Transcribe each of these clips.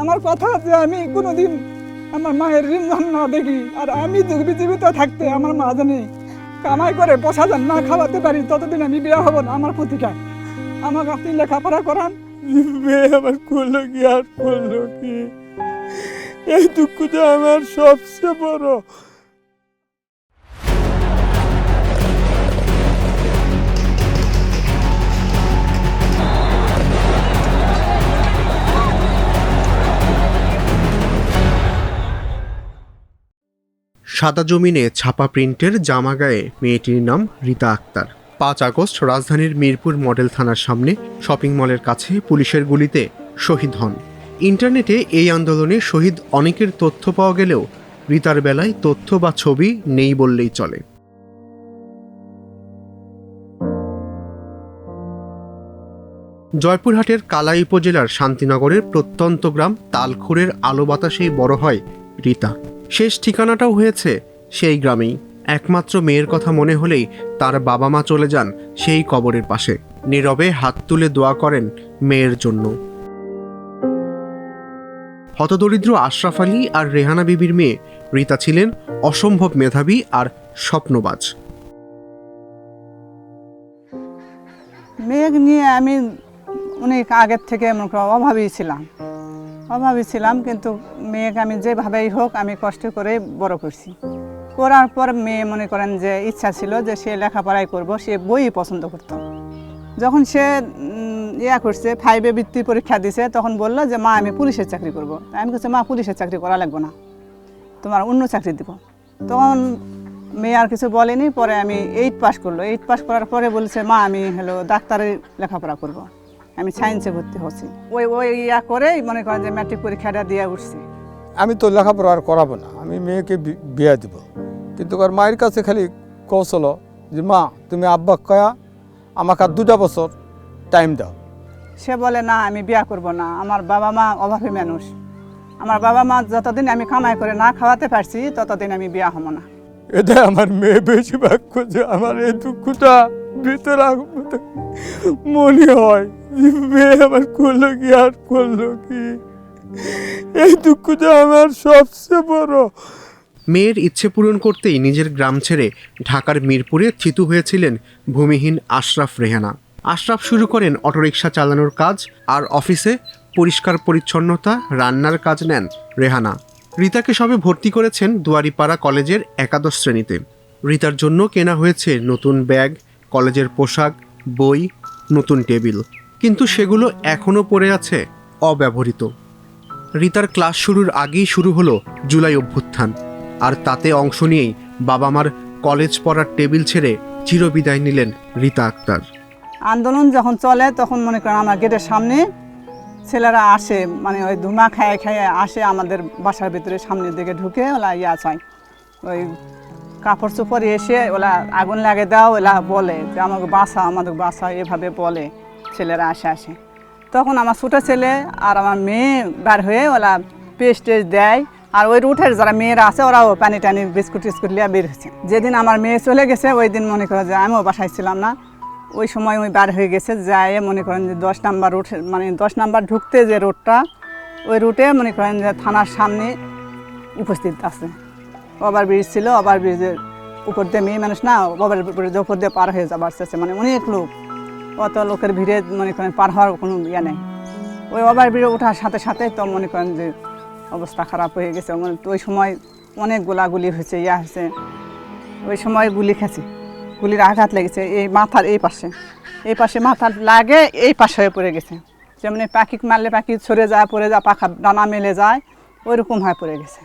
আমার কথা যে আমি কোনোদিন আমার মায়ের ঋণ না দেখি, আর আমি জীবিত থাকতে আমার মা জানি, কামাই করে পোষা যান, না খাওয়াতে পারি, ততদিন আমি বিয়ে হব না, আমার প্রতিকার আমাকে আপনি লেখাপড়া করান। আমার আর কি? এই দুঃখটা আমার সবচেয়ে বড়। সাদা জমিনে ছাপা প্রিন্টের জামা গায়ে মেয়েটির নাম রীতা আক্তার। পাঁচ আগস্ট রাজধানীর মিরপুর মডেল থানার সামনে শপিং মলের কাছে পুলিশের গুলিতে শহীদ হন। ইন্টারনেটে এই আন্দোলনে শহীদ অনেকের তথ্য পাওয়া গেলেও রীতার বেলায় তথ্য বা ছবি নেই বললেই চলে। জয়পুরহাটের কালাই উপজেলার শান্তিনগরের প্রত্যন্ত গ্রাম তালখুরের আলো বাতাসেই বড় হয় রীতা। শেষ ঠিকানাটাও হয়েছে সেই গ্রামেই। একমাত্র মেয়ের কথা মনে হলেই তার বাবা মা চলে যান সেই কবরের পাশে। নীরবে হাত তুলে দোয়া করেন মেয়ের জন্য। হতদরিদ্র আশরাফ আলী আর রেহানা বিবির মেয়ে রীতা ছিলেন অসম্ভব মেধাবী আর স্বপ্নবাজ। মেয়েকে নিয়ে আমি অনেক আগের থেকে মনে অভাবী ছিলাম। অভাবী ছিলাম, কিন্তু মেয়েকে আমি যেভাবেই হোক আমি কষ্ট করে বড় করছি। করার পর মেয়ে মনে করেন যে ইচ্ছা ছিল যে সে লেখাপড়াই করব, সে বই পছন্দ করত। যখন সে ইয়া করছে ফাইভে বৃত্তি পরীক্ষা দিছে, তখন বলল যে, মা, আমি পুলিশের চাকরি করব। আমি বলছি মা, পুলিশের চাকরি করা লাগবে না, তোমার অন্য চাকরি দিব। তখন মেয়ে আর কিছু বলেনি, পরে আমি এইট পাস করল। এইট পাস করার পরে বলছে, মা, আমি হলো ডাক্তারের লেখাপড়া করব। আমি সায়েন্সে ভর্তি হচ্ছি ওই ওই ইয়া করেই মনে করেন যে ম্যাট্রিক পরীক্ষাটা দিয়ে উঠছি। আমি তো লেখাপড়া আর করাবো না আমি মেয়েকে বিয়ে দিব। কিন্তু ওর মায়ের কাছে খালি কৌশল যে মা তুমি আব্বা কয়া আমাকে আর দুটা বছর টাইম দাও। সে বলে না আমি বিয়া করব না। আমার বাবা মা অভাবী মানুষ। আমার বাবা মা যতদিন আমি কামাই করে না খাওয়াতে পারছি ততদিন আমি বিয়া হব না। এটা আমার মেয়ে বেশি ভাগ করছে আমার এই দুঃখটা ভিতরে মনে হয়। মেয়ে আমার করল কি, আর করল কি? এই দুঃখটা আমার সবচেয়ে বড়। মেয়ের ইচ্ছে পূরণ করতেই নিজের গ্রাম ছেড়ে ঢাকার মিরপুরে থিতু হয়েছিলেন ভূমিহীন আশরাফ রেহানা। আশরাফ শুরু করেন অটোরিকশা চালানোর কাজ, আর অফিসে পরিষ্কার পরিচ্ছন্নতা রান্নার কাজ নেন রেহানা। রিতাকে সবে ভর্তি করেছেন দুয়ারিপাড়া কলেজের একাদশ শ্রেণীতে। রিতার জন্য কেনা হয়েছে নতুন ব্যাগ, কলেজের পোশাক, বই, নতুন টেবিল। কিন্তু সেগুলো এখনও পড়ে আছে, অব্যবহৃত। রিতার ক্লাস শুরুর আগেই শুরু হলো জুলাই অভ্যুত্থান, আর তাতে অংশ নিয়েই বাবা মার কলেজ পড়ার টেবিল ছেড়ে চিরবিদায় নিলেন রীতা আক্তার। আন্দোলন যখন চলে, তখন মনে করেন আমার গেটের সামনে ছেলেরা আসে মানে ওই ধুমা খায় খায়, আসে আমাদের বাসার ভিতরে, সামনের দিকে ঢুকে ওলা ইয়া চায়। ওই কাপড় চোপড় এসে ওলা আগুন লাগে দাও, ওলা বলে যে, আমাকে বাসা আমাদের বাসা এভাবে বলে। ছেলেরা আসে আসে। তখন আমার ছোটো ছেলে আর আমার মেয়ে বার হয়ে ওলা পেস্ট টেস্ট দেয়। আর ওই রুটের যারা মেয়েরা আছে, ওরাও পানি টানি, বিস্কুট টিস্কুট লিয়ে বের হয়েছে যেদিন আমার মেয়ে চলে গেছে, ওই দিন মনে করো যে আমিও বাসায় ছিলাম না। ওই সময় ওই বার হয়ে গেছে যায় মনে করেন যে দশ নাম্বার রুট মানে দশ নাম্বার ঢুকতে যে রোডটা ওই রুটে মনে করেন যে থানার সামনে উপস্থিত আছে। ওভার ব্রিজ ছিল, ওভার ব্রিজের উপর দিয়ে মেয়ে মানুষ না, ওভার ব্রিজের উপর দিয়ে পার হয়ে যাবার চেষ্টা মানে অনেক লোক। অত লোকের ভিড়ে মনে করেন পার হওয়ার কোনো ইয়ে নেই। ওই ওভার ব্রিজে ওঠার সাথে সাথে তো মনে করেন যে অবস্থা খারাপ হয়ে গেছে। মানে ওই সময় অনেক গোলাগুলি হয়েছে, ইয়া হয়েছে। ওই সময় গুলি খেয়েছে। গুলির আঘাত লেগেছে এই মাথার এই পাশে। এই পাশে মাথার লাগে, এই পাশে হয়ে পড়ে গেছে। যেমন পাখি মারলে পাখি ছড়ে যায়, পড়ে যায়, পাখা ডানা মেলে যায় ওই রকম হয়ে পড়ে গেছে।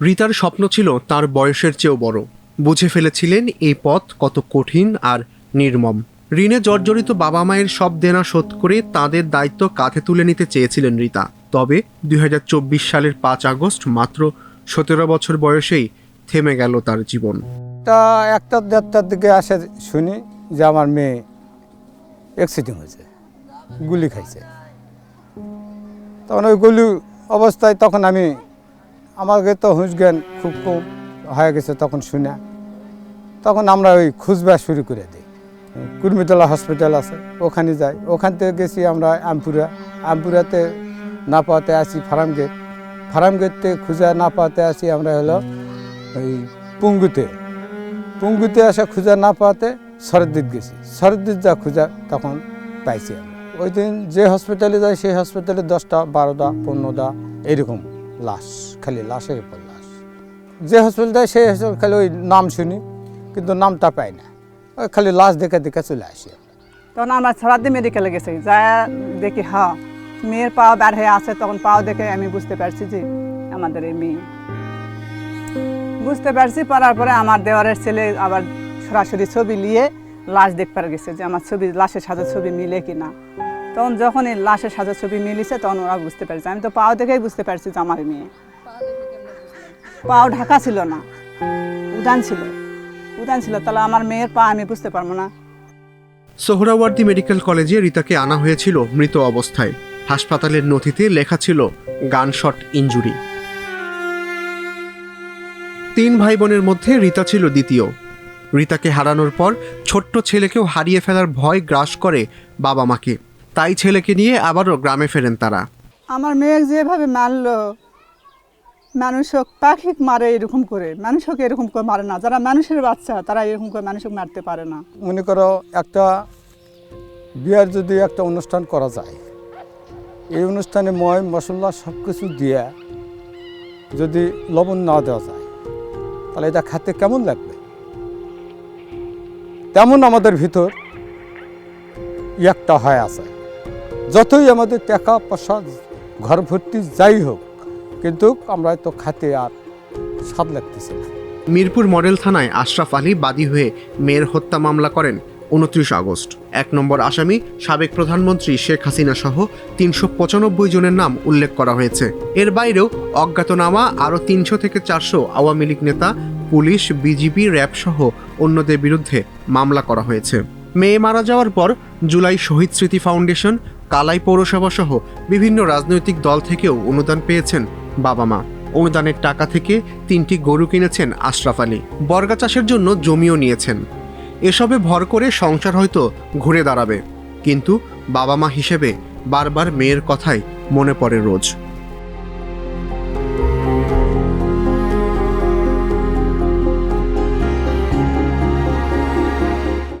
রীতার স্বপ্ন ছিল তার বয়সের চেয়েও বড়। বুঝে ফেলেছিলেন এই পথ কত কঠিন আর নির্মম। ঋণে জর্জরিত বাবা মায়ের সব দেনা শোধ করে তাদের দায়িত্ব কাঁধে তুলে নিতে চেয়েছিলেন রীতা। তবে দুই হাজার চব্বিশ সালের পাঁচ আগস্ট মাত্র সতেরো বছর বয়সেই থেমে গেল তার জীবন। তা একটা দেড়টার দিকে আসে শুনি যে আমার মেয়ে অ্যাক্সিডেন্ট হয়েছে, গুলি খাইছে। তখন ওই গুলি অবস্থায় তখন আমি, আমাকে তো হুঁশ জ্ঞান খুব কম হয়ে গেছে তখন শুনে। তখন আমরা ওই খুঁজবা শুরু করে দিই। কুর্মিতলা হসপিটাল আছে, ওখানে যাই। ওখান থেকে গেছি আমরা আমপুরা। আমপুরাতে না পাওয়াতে আসি ফার্ম গেট। ফার্ম গেট থেকে খুঁজে না পাওয়াতে আসি আমরা হলো ওই পুঙ্গুতে। পুঙ্গুতে আসা খুঁজে না পাওয়াতে শরদ্দিত গেছি। শরদ্দিত যা খুঁজা তখন পাইছি ওই দিন যে হসপিটালে যাই, সেই হসপিটালে দশটা, বারোটা, পনেরোটা এরকম লাশ, খালি লাশের পর লাশ। যে হসপিটাল যায় সেই হসপিটাল খালি ওই নাম শুনি, কিন্তু নামটা পাই না। খালি লাশ দেখে দেখে চলে আসি। তখন আমরা সরাদ্দি মেডিকেলে গেছি। যা দেখি হ্যাঁ মেয়ের পাও বের হয়ে আছে, তখন পাও দেখে আমি বুঝতে পারছি যে আমাদের এই মেয়ে। বুঝতে পারছি পারার পরে আমার দেওয়ারের ছেলে আবার সরাসরি ছবি নিয়ে লাশ দেখতে গেছে যে আমার ছবি, লাশের সাথে ছবি মিলে কি না তখন যখন এই লাশের সাথে ছবি মিলিছে, তখন ওরা বুঝতে পারছে। আমি তো পাও দেখেই বুঝতে পারছি যে আমার মেয়ে। পাও ঢাকা ছিল না, উদান ছিল। উদান ছিল তাহলে আমার মেয়ের পা আমি বুঝতে পারব না। সোহরাওয়ার্দী মেডিকেল কলেজে রিতাকে আনা হয়েছিল মৃত অবস্থায়। হাসপাতালের নথিতে লেখা ছিল গানশট ইঞ্জুরি তিন ভাই বোনের মধ্যে রিতা ছিল দ্বিতীয়। রিতাকে হারানোর পর ছোট্ট ছেলেকেও হারিয়ে ফেলার ভয় গ্রাস করে বাবা মাকে তাই ছেলেকে নিয়ে আবারও গ্রামে ফেরেন তারা। আমার মেয়ে যেভাবে মারলো মানুষ হোক পাখি মারে এরকম করে, মানুষ হোক এরকম করে মারে না। যারা মানুষের বাচ্চা, তারা এরকম করে মানুষকে মারতে পারে না। মনে করো একটা বিয়ার যদি একটা অনুষ্ঠান করা যায়, এই অনুষ্ঠানে ময় মশলা সব কিছু দিয়ে যদি লবণ না দেওয়া যায়, তাহলে এটা খেতে কেমন লাগবে? তেমন আমাদের ভিতর একটা হয় আছে। যতই আমাদের টাকা, পয়সা ঘর ভর্তি যাই হোক কিন্তু আমরা তো খাতে আর স্বাদ লাগতেছে মিরপুর মডেল থানায় আশরাফ আলী বাদী হয়ে মেয়ের হত্যা মামলা করেন উনত্রিশ আগস্ট। এক নম্বর আসামি, সাবেক প্রধানমন্ত্রী শেখ হাসিনা সহ তিনশো পঁচানব্বই জনের নাম উল্লেখ করা হয়েছে। এর বাইরেও অজ্ঞাতনামা, আরও তিনশো থেকে চারশো আওয়ামী লীগ নেতা, পুলিশ, বিজিবি, র্যাব সহ অন্যদের বিরুদ্ধে মামলা করা হয়েছে। মেয়ে মারা যাওয়ার পর জুলাই শহীদ স্মৃতি ফাউন্ডেশন, কালাই পৌরসভা সহ বিভিন্ন রাজনৈতিক দল থেকেও অনুদান পেয়েছেন বাবা মা। অনুদানের টাকা থেকে তিনটি গরু কিনেছেন আশরাফ আলী। বর্গা চাষের জন্য জমিও নিয়েছেন। এসবে ভর করে সংসার হয়তো ঘুরে দাঁড়াবে। কিন্তু বাবা মা হিসেবে বারবার মেয়ের কথাই মনে পড়ে রোজ।